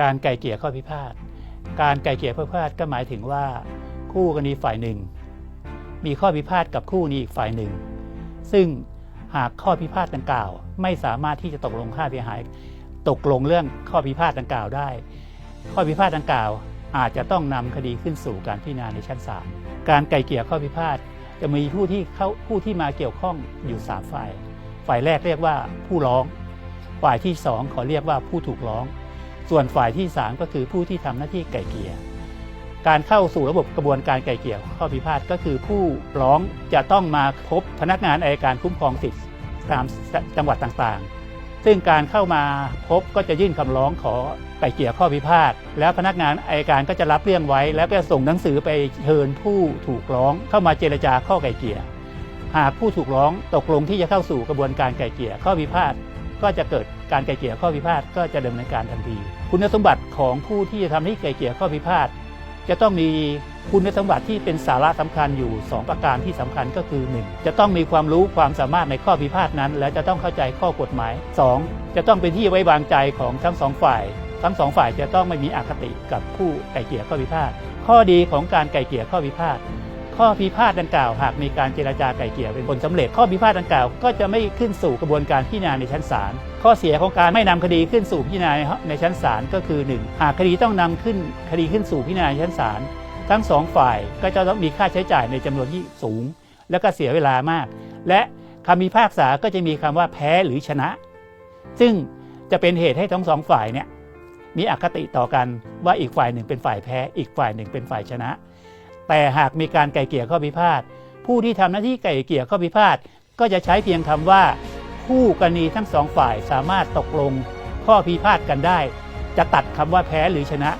การไกล่เกลี่ยข้อพิพาทการไกล่เกลี่ยข้อพิพาทก็หมายถึงว่า คู่กรณีฝ่ายหนึ่ง มีข้อพิพาทกับคู่นี้อีกฝ่ายหนึ่ง ซึ่งหากข้อพิพาทดังกล่าว ไม่สามารถที่จะตกลงค่าเสียหาย ตกลงเรื่องข้อพิพาทดังกล่าวได้ ข้อพิพาทดังกล่าว อาจจะต้องนำคดีขึ้นสู่การพิจารณาในชั้นศาลการไกล่เกลี่ยข้อพิพาทจะมีผู้ที่เข้าผู้ที่มาเกี่ยวข้องอยู่3ฝ่าย ฝ่ายแรกเรียกว่าผู้ร้อง ฝ่ายที่ 2 ขอเรียกว่าผู้ถูกร้อง ส่วนฝ่ายที่ 3 ก็คือผู้ที่ทำหน้าที่ไกล่เกลี่ยการเข้าสู่ระบบกระบวนการไกล่เกลี่ยข้อพิพาทก็คือผู้ร้องจะต้องมาพบพนักงานอายการคุ้มครองสิทธิ์ตามจังหวัดต่างๆ ซึ่งการเข้ามาพบก็จะยื่นคำร้องขอไกล่เกลี่ยข้อพิพาทแล้วพนักงานอายการก็จะรับเรื่องไว้ แล้วก็ส่งหนังสือไปเชิญผู้ถูกร้องเข้ามาเจรจาข้อไกล่เกลี่ยหากผู้ถูกร้องตกลงที่จะเข้าสู่กระบวนการไกล่เกลี่ยข้อพิพาทก็จะเกิด การไกล่เกลี่ยข้อพิพาทก็จะดำเนินการทันที คุณสมบัติของผู้ที่จะทำให้ไกล่เกลี่ยข้อพิพาทจะต้องมีคุณสมบัติที่เป็นสาระสำคัญอยู่ 2 ประการที่สำคัญก็คือ 1. จะต้องมีความรู้ความสามารถในข้อพิพาทนั้น และจะต้องเข้าใจข้อกฎหมาย 2. จะต้องเป็นที่ไว้วางใจของทั้งสองฝ่าย ทั้งสองฝ่ายจะต้องไม่มีอคติกับผู้ไกล่เกลี่ยข้อพิพาทข้อดีของการไกล่เกลี่ยข้อพิพาท ข้อพิพาทดังกล่าวหากมีการเจรจาไกล่เกลี่ยเป็นผลสำเร็จ ข้อพิพาทดังกล่าวก็จะไม่ขึ้นสู่กระบวนการพิจารณาในชั้นศาลข้อเสียของการไม่นำคดีขึ้นสู่พิจารณาในชั้นศาลก็คือ 1. หากคดีต้องนำขึ้นคดีขึ้นสู่พิจารณาในชั้นศาลทั้งสองฝ่ายก็จะต้องมีค่าใช้จ่ายในจำนวนที่สูง และก็เสียเวลามาก และคำพิพากษาก็จะมีคำว่าแพ้หรือชนะ ซึ่งจะเป็นเหตุให้ทั้งสองฝ่ายเนี่ยมีอคติต่อกันว่าอีกฝ่ายหนึ่งเป็นฝ่ายแพ้ อีกฝ่ายหนึ่งเป็นฝ่ายชนะ แต่หากมีการไก่เกลี่ยข้อพิพาทผู้ที่ทำหน้าที่ไก่เกลี่ยข้อพิพาทก็จะใช้เพียงคำว่าผู้กรณีทั้งสองฝ่ายสามารถตกลงข้อพิพาทกันได้ จะตัดคำว่าแพ้หรือชนะ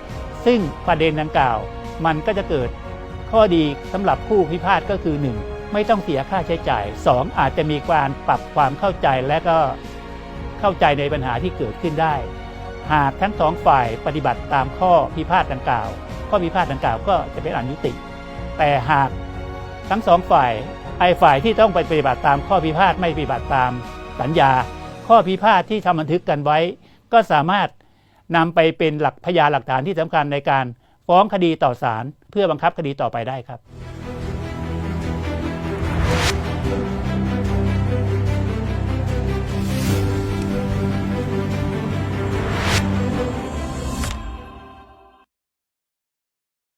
ซึ่งประเด็นดังกล่าว มันก็จะเกิดข้อดีสำหรับผู้พิพาทก็คือ 1. ไม่ต้องเสียค่าใช้จ่าย 2. อาจจะมีการปรับความเข้าใจและก็เข้าใจในปัญหาที่เกิดขึ้นได้ หากทั้งสองฝ่ายปฏิบัติตามข้อพิพาทดังกล่าว ข้อพิพาทดังกล่าวก็จะเป็นอนุติ แต่หากทั้งสองฝ่ายไอ้ฝ่ายที่ต้องไปปฏิบัติตามข้อพิพาทไม่ปฏิบัติตามสัญญา ข้อพิพาทที่ทำบันทึกกันไว้ ก็สามารถนำไปเป็นหลักพยานหลักฐานที่สำคัญในการฟ้องคดีต่อศาลเพื่อบังคับคดีต่อไปได้ครับ